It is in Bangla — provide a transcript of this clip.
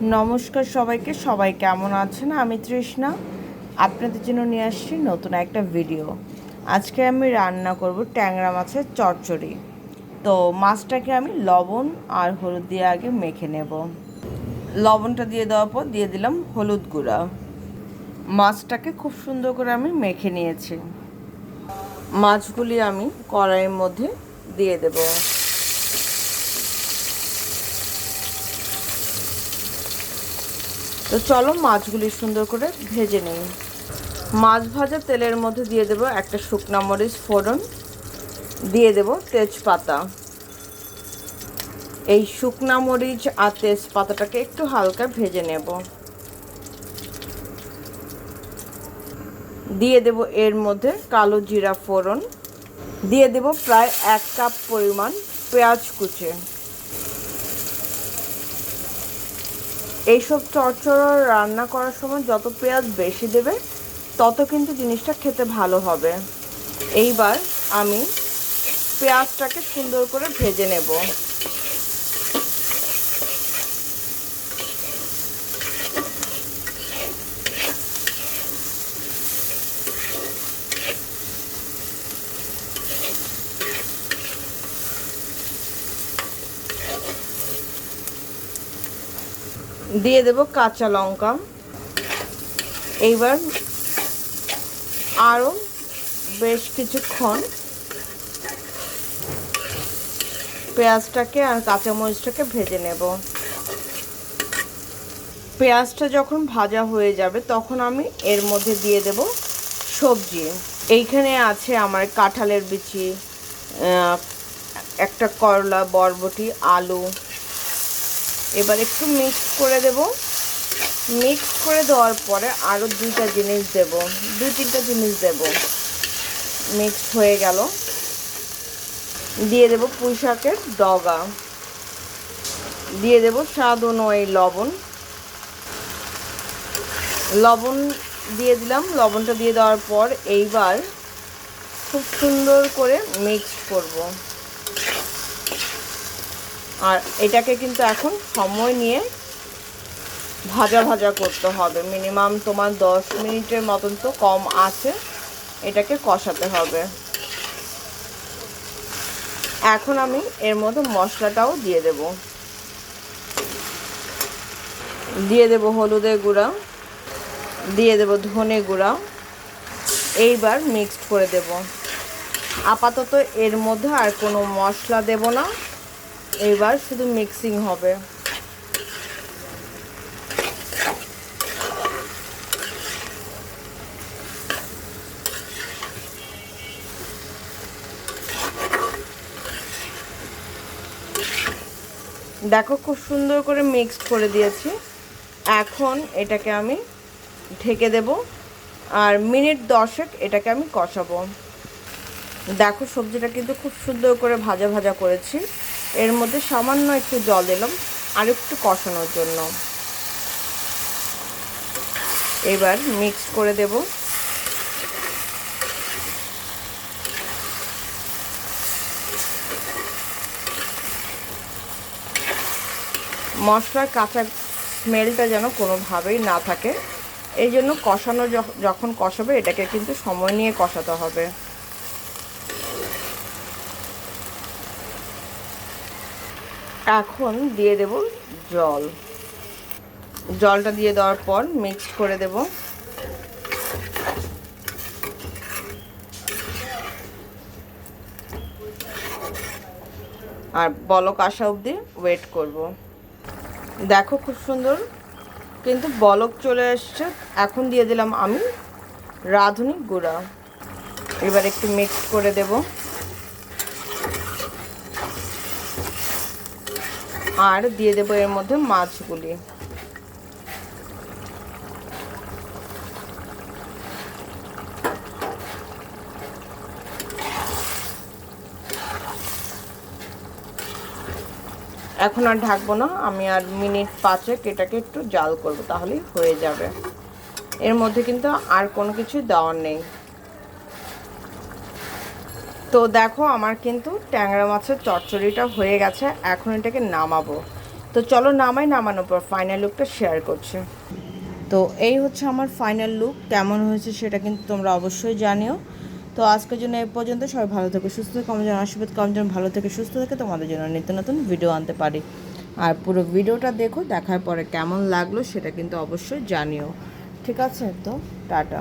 নমস্কার সবাইকে। সবাই কেমন আছেন? আমি তৃষ্ণা। আপনাদের জন্য নিয়ে আসছি নতুন একটা ভিডিও আজকে আমি রান্না করব ট্যাংরা মাছের চচ্চড়ি। তো মাছটাকে আমি লবণ আর হলুদ দিয়ে আগে মেখে নেব। লবণটা দিয়ে দেওয়ার পর দিয়ে দিলাম হলুদ গুঁড়া। মাছটাকে খুব সুন্দর করে আমি মেখে নিয়েছি। মাছগুলি আমি কড়াইয়ের মধ্যে দিয়ে দেবো। তো চলো মাছগুলি সুন্দর করে ভেজে নিই। মাছ ভাজা তেলের মধ্যে দিয়ে দেব একটা শুকনা মরিচ ফোড়ন, দিয়ে দেব তেজপাতা। এই শুকনা মরিচ আর তেজপাতাটাকে একটু হালকা ভেজে নেব। দিয়ে দেব এর মধ্যে কালো জিরা ফোড়ন। দিয়ে দেব প্রায় এক কাপ পরিমাণ পেঁয়াজ কুচে। এইসব চচ্চড়া রান্না করার সময় যত পেঁয়াজ বেশি দেবে, তত কিন্তু জিনিসটা খেতে ভালো হবে। এইবার আমি পেঁয়াজটাকে সুন্দর করে ভেজে নেব। দিয়ে দেব কাঁচা লঙ্কা। এইবার আরও বেশ কিছুক্ষণ পেঁয়াজটাকে আর কাঁচামরিচটাকে ভেজে নেব। পেঁয়াজটা যখন ভাজা হয়ে যাবে, তখন আমি এর মধ্যে দিয়ে দেব সবজি। এইখানে আছে আমার কাঁঠালের বিচি একটা করলা, বরবটি, আলু এবার একটু মিক্স করে দেব। মিক্স করে দেওয়ার পরে আরও দুইটা জিনিস দেব। দুই তিনটা জিনিস দেব। মিক্স হয়ে গেল। দিয়ে দেব পুঁই শাকের ডগা। দিয়ে দেব স্বাদ অনুযায়ী লবণ। লবণ দিয়ে দিলাম। লবণটা দিয়ে দেওয়ার পর এইবার খুব সুন্দর করে মিক্স করব। আর এটাকে কিন্তু এখন সময় নিয়ে ভাজা ভাজা করতে হবে। মিনিমাম তোমার দশ মিনিটের মতন তো কম আছে, এটাকে কষাতে হবে। এখন আমি এর মধ্যে মশলাটাও দিয়ে দেব। দিয়ে দেব হলুদের গুঁড়া, দিয়ে দেব ধনে গুঁড়া। এইবার মিক্সড করে দেব। আপাতত এর মধ্যে আর কোনো মশলা দেব না। এবার শুধু মিক্সিং হবে। দেখো খুব সুন্দর করে মিক্সড করে দিয়েছি। এখন এটাকে আমি ঢেকে দেব আর মিনিট দশেক এটাকে আমি কষাবো। দেখো সবজিটা কিন্তু খুব সুন্দর করে ভাজা ভাজা করেছি। এর মধ্যে সামান্য একটু জল দিলাম আর একটু কষানোর জন্য। এবার মিক্স করে দেব। মশলার কাঁচা স্মেলটা যেন কোনোভাবেই না থাকে। এই জন্য কষানো যখন কষাবে, এটাকে কিন্তু সময় নিয়ে কষাতে হবে। এখন দিয়ে দেব জল। জলটা দিয়ে দেওয়ার পর মিক্স করে দেব। আর বলক আসা অবধি ওয়েট করব। দেখো খুব সুন্দর, কিন্তু বলক চলে এসছে। এখন দিয়ে দিলাম আমি রাঁধুনি গুঁড়া। এবার একটু মিক্স করে দেবো। আর দিয়ে দেবো এর মধ্যে মাছগুলি। এখন আর ঢাকবো না, আমি আর মিনিট পাঁচেক এটাকে একটু জাল করব, তাহলেই হয়ে যাবে। এর মধ্যে কিন্তু আর কোনো কিছু দেওয়ার নেই। তো দেখো, আমার কিন্তু ট্যাংরা মাছের চচ্চড়িটা হয়ে গেছে, এখন এটাকে নামাবো। তো চলো নামাই, নামানোর পর ফাইনাল লুকটা শেয়ার করছি। তো এই হচ্ছে আমার ফাইনাল লুক কেমন হয়েছে সেটা কিন্তু তোমরা অবশ্যই জানিও। তো আজকের জন্য এ পর্যন্ত, সবাই ভালো থেকে, সুস্থ থেকে, আমার যেন আশীর্বাদ কম যেন ভালো থেকে সুস্থ থেকে তোমাদের জন্য নিত্য নতুন ভিডিও আনতে পারি। আর পুরো ভিডিওটা দেখো, দেখার পরে কেমন লাগল সেটা কিন্তু অবশ্যই জানিও। ঠিক আছে, তো টাটা।